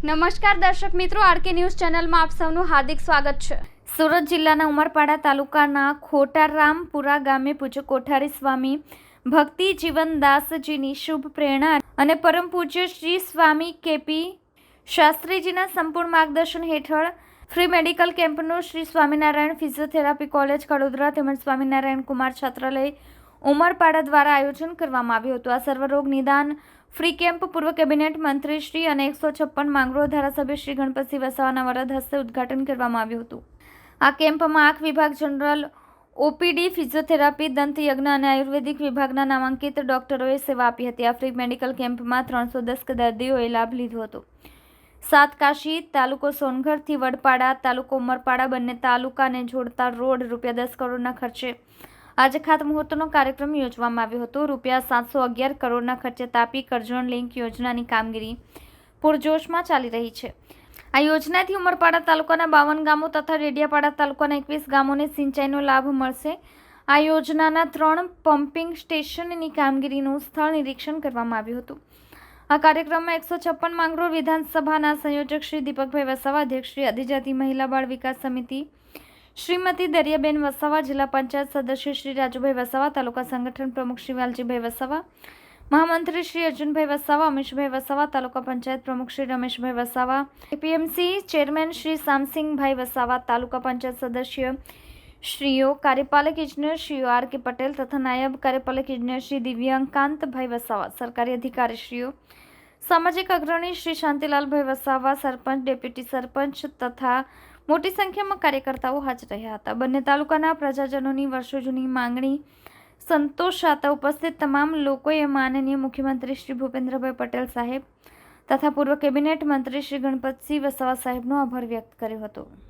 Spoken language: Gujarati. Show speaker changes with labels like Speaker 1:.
Speaker 1: નમસ્કાર દર્શક મિત્રો, આરકે ન્યૂઝ ચેનલમાં આપ સૌનું હાર્દિક સ્વાગત છે. સુરત જિલ્લાના ઉમરપાડા તાલુકાના ખોટારામપુરા ગામે પૂજ્ય કોઠારી સ્વામી ભક્તિ જીવનદાસજીની શુભ પ્રેરણા અને પરમ પૂજ્ય શ્રી સ્વામી કેપી શાસ્ત્રીજીના સંપૂર્ણ માર્ગદર્શન હેઠળ ફ્રી મેડિકલ કેમ્પનું શ્રી સ્વામિનારાયણ ફિઝિયોથેરાપી કોલેજ, કડોદરા તેમજ સ્વામિનારાયણ કુમાર છાત્રાલય ઉમરપાડા દ્વારા આયોજન કરવામાં આવ્યું હતું. આ સર્વરોગ નિદાન ફ્રી કેમ્પ પૂર્વ કેબિનેટ મંત્રી શ્રી અને એકસો છપ્પન માંગરોળ ધારાસભ્ય શ્રી ગણપતસિંહ વસાવાના વરદ હસ્તે ઉદ્ઘાટન કરવામાં આવ્યું હતું. આ કેમ્પમાં આંખ વિભાગ જનરલ, ઓપીડી, ફિઝિયોથેરાપી દંત યજ્ઞ અને આયુર્વેદિક વિભાગના નામાંકિત ડોક્ટરોએ સેવા આપી હતી. આ ફ્રી મેડિકલ કેમ્પમાં ત્રણસો દસ દર્દીઓએ લાભ લીધો હતો. સાતકાશી તાલુકો સોનગઢથી વડપાડા, તાલુકો ઉમરપાડા, બંને તાલુકાને જોડતા રોડ રૂપિયા દસ કરોડના ખર્ચે આજે ખાતમુહૂર્તનો કાર્યક્રમ યોજવામાં આવ્યો હતો. રૂપિયા સાતસો અગિયાર કરોડના ખર્ચે તાપી કરજણ લિંક યોજનાની કામગીરી પૂરજોશમાં ચાલી રહી છે. આ યોજનાથી ઉમરપાડા તાલુકાના બાવન ગામો તથા રેડિયાપાડા તાલુકાના એકવીસ ગામોને સિંચાઈનો લાભ મળશે. આ યોજનાના ત્રણ પમ્પિંગ સ્ટેશનની કામગીરીનું સ્થળ નિરીક્ષણ કરવામાં આવ્યું હતું. આ કાર્યક્રમમાં એકસો છપ્પન માંગરોળ વિધાનસભાના સંયોજક શ્રી દીપકભાઈ વસાવા, અધ્યક્ષ શ્રી આદિજાતિ મહિલા બાળ વિકાસ સમિતિ શ્રીમતી દરિયાબેન વસાવા, જિલ્લા પંચાયત સદસ્ય શ્રી રાજુભાઈ વસાવા, તાલુકા સંગઠન પ્રમુખ શ્રી વાલજીભાઈ વસાવા, મહામંત્રી શ્રી અર્જુનભાઈ વસાવા, અમીશભાઈ વસાવા, તાલુકા પંચાયત પ્રમુખ શ્રી રમેશભાઈ વસાવા, એપીએમસી ચેરમેન શ્રી સામસિંગભાઈ વસાવા, તાલુકા પંચાયત સદસ્ય શ્રીઓ, કાર્યપાલક ઇજનેર શ્રીઓ આર કે પટેલ તથા નાયબ કાર્યપાલક ઇજનેર શ્રી દિવ્યાંકાંતભાઈ વસાવા, સરકારી અધિકારીશ્રીઓ, સામાજિક અગ્રણી શ્રી શાંતિલાલભાઈ વસાવા, સરપંચ, ડેપ્યુટી સરપંચ તથા મોટી સંખ્યામાં કાર્યકર્તાઓ હાજર રહ્યા હતા. બંને તાલુકાના પ્રજાજનોની વર્ષો જૂની માંગણી સંતોષાતા ઉપસ્થિત તમામ લોકોએ માનનીય મુખ્યમંત્રી શ્રી ભૂપેન્દ્રભાઈ પટેલ સાહેબ તથા પૂર્વ કેબિનેટ મંત્રી શ્રી ગણપતસિંહ વસાવા સાહેબનો આભાર વ્યક્ત કર્યો હતો.